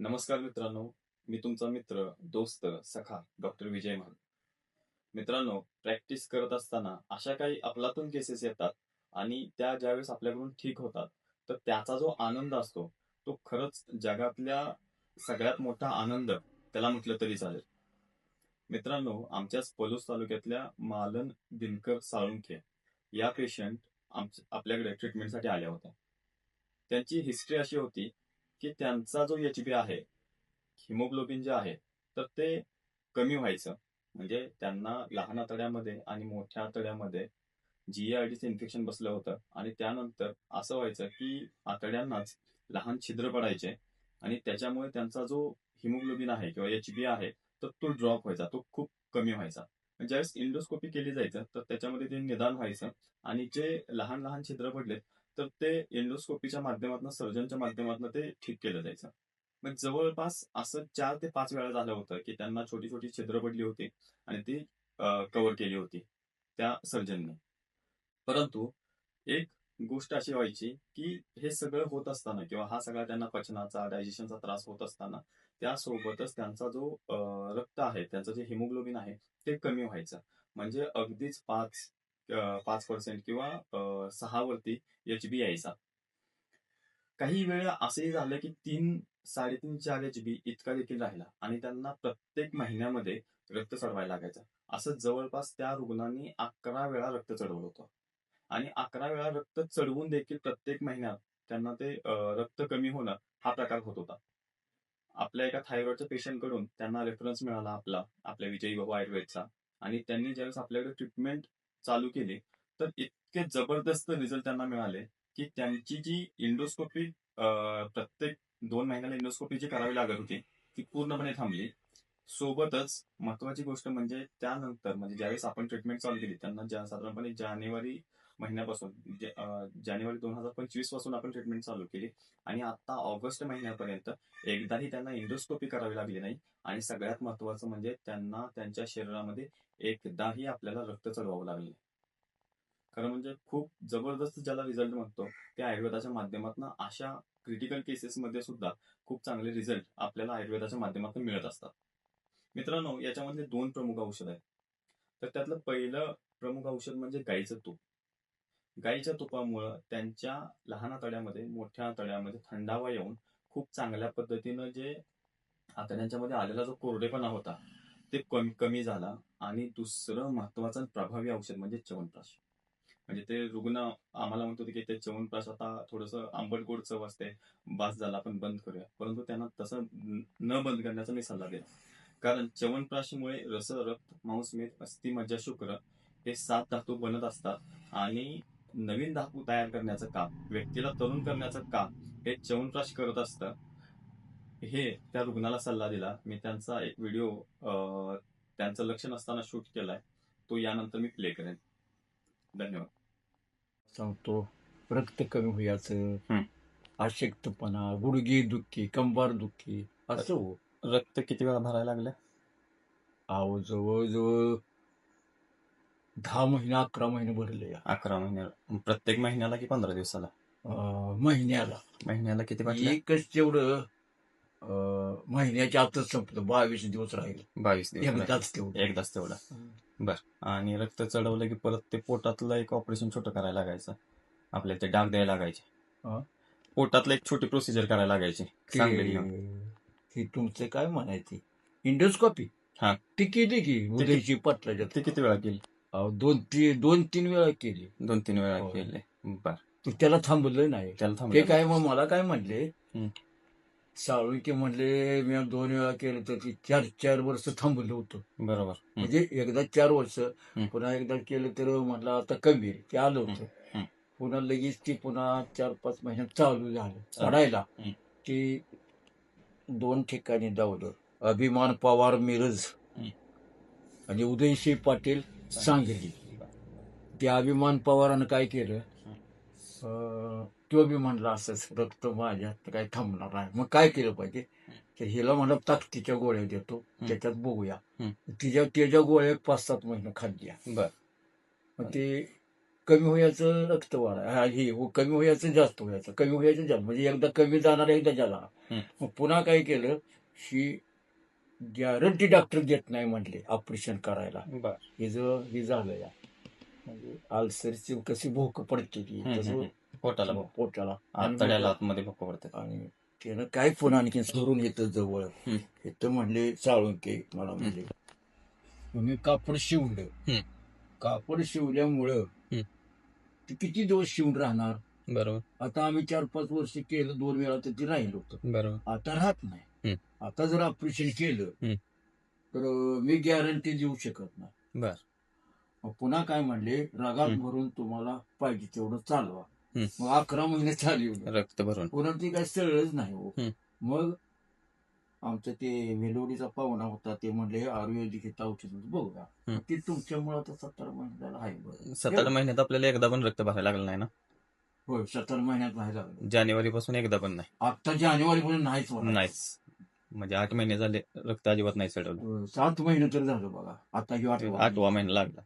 नमस्कार मित्रांनो मी तुमचा मित्र दोस्त सखा डॉक्टर विजय महाल. मित्रांनो प्रॅक्टिस करत असताना अशा काही अफलातून केसेस येतात आणि त्या ज्यावेळेस आपल्याकडून ठीक होतात तर त्याचा जो आनंद असतो तो खरंच जगातल्या सगळ्यात मोठा आनंद त्याला म्हटलं तरी चालेल. मित्रांनो आमच्याच पलूस तालुक्यातल्या मालन दिनकर साळुंखे या पेशंट आपल्याकडे ट्रीटमेंटसाठी आल्या होत्या. त्यांची हिस्ट्री अशी होती की त्यांचा जो एच बी आहे हिमोग्लोबिन जे आहे तर ते कमी व्हायचं. म्हणजे त्यांना लहान आतड्यामध्ये आणि मोठ्या आतड्यामध्ये जीआयडीचं इन्फेक्शन बसलं होतं. आणि त्यानंतर असं व्हायचं की आतड्यांनाच लहान छिद्र पडायचे आणि त्याच्यामुळे त्यांचा जो हिमोग्लोबिन आहे किंवा एच बी आहे तर तो ड्रॉप व्हायचा तो खूप कमी व्हायचा. ज्यावेळेस इंडोस्कोपी केली जायचं तर त्याच्यामध्ये ते निदान व्हायचं आणि जे लहान लहान छिद्र पडलेत तर ते एंडोस्कोपीच्या माध्यमातून सर्जनच्या माध्यमातून ते ठीक केलं जायचं. मग जवळपास असं चार ते पाच वेळा झालं होतं की त्यांना छोटी छोटी छिद्र पडली होती आणि ती कव्हर केली होती त्या सर्जनने परंतु एक गोष्ट अशी व्हायची की हे सगळं होत असताना किंवा हा सगळा त्यांना पचनाचा डायजेशनचा त्रास होत असताना त्यासोबतच त्यांचा जो रक्त आहे त्यांचं जे हिमोग्लोबिन आहे ते कमी व्हायचं. म्हणजे अगदीच पाच पाच पर्सेंट किंवा सहा वरती एच बी यायचा काही वेळा असंही झालं की तीन साडेतीन चार एच बी इतका देखील राहिला आणि त्यांना प्रत्येक महिन्यामध्ये रक्त चढवायला लागायचं. असं जवळपास त्या रुग्णांनी अकरा वेळा रक्त चढवलं होतं. आणि अकरा वेळा रक्त चढवून देखील प्रत्येक महिन्यात त्यांना ते रक्त कमी होणं हा प्रकार होत होता. आपल्या एका थायरॉइडच्या पेशंटकडून त्यांना रेफरन्स मिळाला आपला आपल्या विजयी बाबू आयुर्वेदचा. आणि त्यांनी ज्यावेळेस आपल्याकडे ट्रीटमेंट चालू केले तर इतके जबरदस्त रिझल्ट त्यांना मिळाले की त्यांची जी इंडोस्कोपी प्रत्येक दोन महिन्याला इंडोस्कोपी जी करावी लागत होती ती पूर्णपणे थांबली. सोबतच महत्वाची गोष्ट म्हणजे त्यानंतर म्हणजे ज्यावेळेस आपण ट्रीटमेंट चालू केली त्यांना ज्या साधारणपणे जानेवारी महिन्यापासून म्हणजे, जानेवारी दोन हजार पंचवीसपासून आपण ट्रीटमेंट चालू केली. आणि आता ऑगस्ट महिन्यापर्यंत एकदाही त्यांना इंडोस्कोपी करावी लागली नाही. आणि सगळ्यात महत्वाचं म्हणजे त्यांना त्यांच्या शरीरामध्ये एकदाही आपल्याला रक्त चढवावं लागले खरं म्हणजे खूप जबरदस्त ज्याला रिझल्ट म्हणतो त्या आयुर्वेदाच्या माध्यमातून अशा क्रिटिकल केसेसमध्ये सुद्धा खूप चांगले रिझल्ट आपल्याला आयुर्वेदाच्या माध्यमातून मिळत असतात. मित्रांनो याच्यामधले दोन प्रमुख औषध आहेत. तर त्यातलं पहिलं प्रमुख औषध म्हणजे गाईचं तूप. गाईच्या तुपामुळं त्यांच्या लहान आतड्यामध्ये मोठ्या आतड्यामध्ये थंडावा येऊन खूप चांगल्या पद्धतीनं जे आता त्यांच्यामध्ये आलेला जो कोरडेपणा होता ते कमी कमी झाला. आणि दुसरं महत्वाचं प्रभावी औषध म्हणजे चवनप्राश म्हणजे ते रुग्ण आम्हाला म्हणत होते की ते च्यवनप्राश आता थोडस आंबट गोड चव असते बास झाला आपण बंद करूया. परंतु त्यांना तसं न बंद करण्याचा मी सल्ला दिला कारण च्यवनप्राशीमुळे रस रक्त मांसमेध अस्थिमज्जा शुक्र हे सात धातू बनत असतात. आणि नवीन धातू तयार करण्याचं काम व्यक्तीला तरुण करण्याचं काम हे च्यवनप्राश करत असतं. हे त्या रुग्णाला सल्ला दिला. मी त्यांचा एक व्हिडिओ त्यांचं लक्ष नसताना शूट केलाय. तो यानंतर मी प्ले करेन. धन्यवाद. सांगतो रक्त कमी व्हायचं हं. अशक्तपणा गुडघे दुखी कंबार दुखी असं हो. रक्त किती वेळा भरायला लागले? अहो जवळजवळ दहा महिने अकरा महिने भरले अकरा महिन्याला प्रत्येक महिन्याला की पंधरा दिवसाला? अं, महिन्याला. महिन्याला किती वाटले एकच तेवढं अं, महिन्याच्या आतच संपलं बावीस दिवस राहील. बावीस दिवस एकदाच तेवढं. एकदाच तेवढा. आणि रक्त चढवलं की परत ते पोटातलं एक ऑपरेशन छोटं करायला लागायचं? आपल्याला ते डाग द्यायला लागायचे? हा? पोटातलं एक छोटी प्रोसिजर करायला लागायची? सांगली घेऊन. ते- हे तुमचं काय म्हणायचे? इंडोस्कॉपी हा. ती केली की उदयची पटलाच्या ते किती वेळा केली? अहो, दोन तीन दोन तीन वेळा केली दोन तीन वेळा हो. केले बर तू त्याला थांबवलं नाही त्याला ते थांबलं काय मग मला काय म्हणले हं. साळुंके म्हणले मी दोन वेळा केलं तर ती चार चार वर्ष थांबवलं होतं बरोबर हं. म्हणजे एकदा चार वर्ष. पुन्हा एकदा केलं तर म्हटलं आता कमी आहे. ते आलं होतं हं. पुन्हा लगेच ती पुन्हा चार पाच महिन्यात चालू झालं चढायला हं. ती दोन ठिकाणी धावलं अभिमान पवार मिरज हं. आणि उदयसिंह पाटील सांगली त्या अभिमान पवारानं काय केलं? तो बी म्हणला असंच रक्त माझ्यात काय थांबणार आहे मग काय केलं पाहिजे? तर हिला म्हणलं ताकदीच्या गोळ्या देतो. त्याच्यात बघूया. तिच्या त्याच्या गोळ्या पाच सात महिने खाल्ल्या बर. मग ते कमी व्हायचं रक्त वाढा हा, कमी व्हायचं जास्त व्हायचं कमी व्हायचं जास्त म्हणजे एकदा कमी जाणार एकदा हं. मग पुन्हा काय केलं? ही गॅरंटी डॉक्टर देत नाही म्हटले ऑपरेशन करायला. बर. हे जो हे झालं या म्हणजे? अल्सरची कशी भूक पडते की हं. पोटाला भोक. पोटाला. आतड्याला आतमध्ये भोक पडते. आणि त्यानं काय पुन्हा आणखी सोडून येतं जवळ. हं. येतं म्हणले चाळून मला म्हणले. मग मी कापड शिवलं. कापड शिवल्यामुळं. ते किती दिवस शिवून राहणार? बरोबर. आता आम्ही चार पाच वर्ष केलं दोन वेळा तर ते राहिलं होतं. बरोबर. आता राहत नाही. आता जर ऑपरेशन केलं. तर मी गॅरंटी देऊ शकत नाही. बर. मग पुन्हा काय म्हणले रगात. भरून तुम्हाला पाहिजे तेवढं चालवा. मग अकरा महिने चालवलं रक्त भरून. पुन्हा ती काय सरळच नाही हो. मग आमचं ते वेलोडीचा पाहुणा होता ते म्हणले आयुर्वेदिक हे औषध. मग ते तुमच्यामुळे आता सत्तर महिन्याला आहे बरं. सात आठ महिन्यात आपल्याला एकदा पण रक्त भरायला लागलं नाही ना? होय सत्तर महिन्यात नाही झालं जानेवारी पासून एकदा पण नाही. आता जानेवारी पर्यंत नाहीच होणार. नाहीच. म्हणजे आठ महिने झाले रक्त अजिबात नाही चढवलं सात महिने तर झालं बघा. आता ह्यो आठवा. आठवा महिना लागला.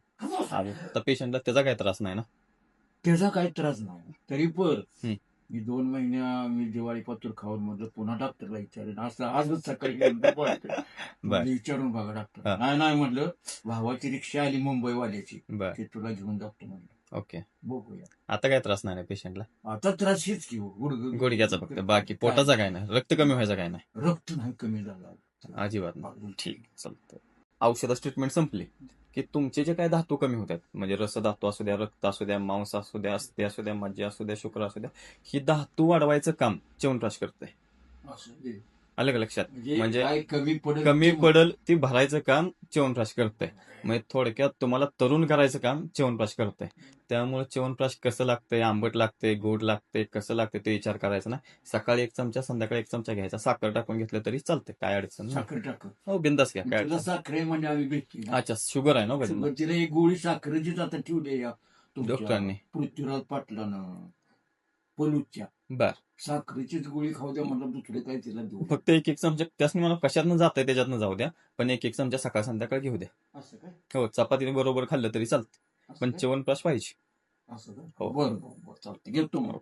आता पेशंटला त्याचा काही त्रास नाही ना? त्याचा काही त्रास नाही. तरी पण हं. मी दोन महिन्या मी दिवाळी पत्र खाऊन म्हटलं पुन्हा डॉक्टरला विचारेन. असं आजच सकाळी. बर. विचारून बघा हा. डॉक्टर नाही नाही म्हटलं भावाची रिक्षा आली मुंबईवाल्याची. बर. ते तुला घेऊन जातो म्हणलं. ओके. बघूया. आता काय त्रास नाही पेशंटला आता त्रास हेच की हो, गुडघं गुडघ्याचा फक्त. बाकी पोटाचा काय नाही. रक्त कमी व्हायचं काय नाही. रक्त नाही कमी झालं अजिबात नाही. ठीक चालतं औषधाची ट्रीटमेंट संपली की तुमचे जे काय धातू कमी होतात म्हणजे रस धातू असू द्या रक्त असू द्या मांस असू द्या अस्थी असू द्या मज्जा असू द्या शुक्र असू द्या ही धातू वाढवायचं काम च्यवनप्राश करतंय. असं ते. आलं का लक्षात? म्हणजे म्हणजे काय कमी पडेल कमी ते पडल ती भरायचं काम च्यवनप्राश करतंय. म्हणजे थोडक्यात तुम्हाला तरुण करायचं काम च्यवनप्राश करतंय. त्यामुळे च्यवनप्राश कसं लागतंय? आंबट लागतंय? गोड लागतंय? कसं लागतंय? ते विचार करायचा ना. सकाळी एक चमचा संध्याकाळी एक चमचा घ्यायचा. साखर टाकून घेतलं तरी चालतंय. काय अडचण साखर टाक हो बिंदास घ्या. काय साखर म्हणजे आम्ही भेटली. अच्छा शुगर आहे ना तिला एक गोळी साखरेचीच आता ठेवली या डॉक्टरांनी. पृथ्वीराज पाटलानं. पलूच्या. बर. साखरेचीच गोळी खाऊ द्या म्हटलं दुसरे काय तिला देऊ फक्त एक एक चमचा त्यासनी मला कशातनं जात आहे त्याच्यातनं जाऊ द्या पण एक एक चमचा सकाळ संध्याकाळ घेऊ द्या. असं काय? हो चपातीने बरोबर खाल्लं तरी चालतं असं पण काय? च्यवनप्राश पाहिजे. असं काय? हो. बरं बरं बरं चालतं घेतो मग.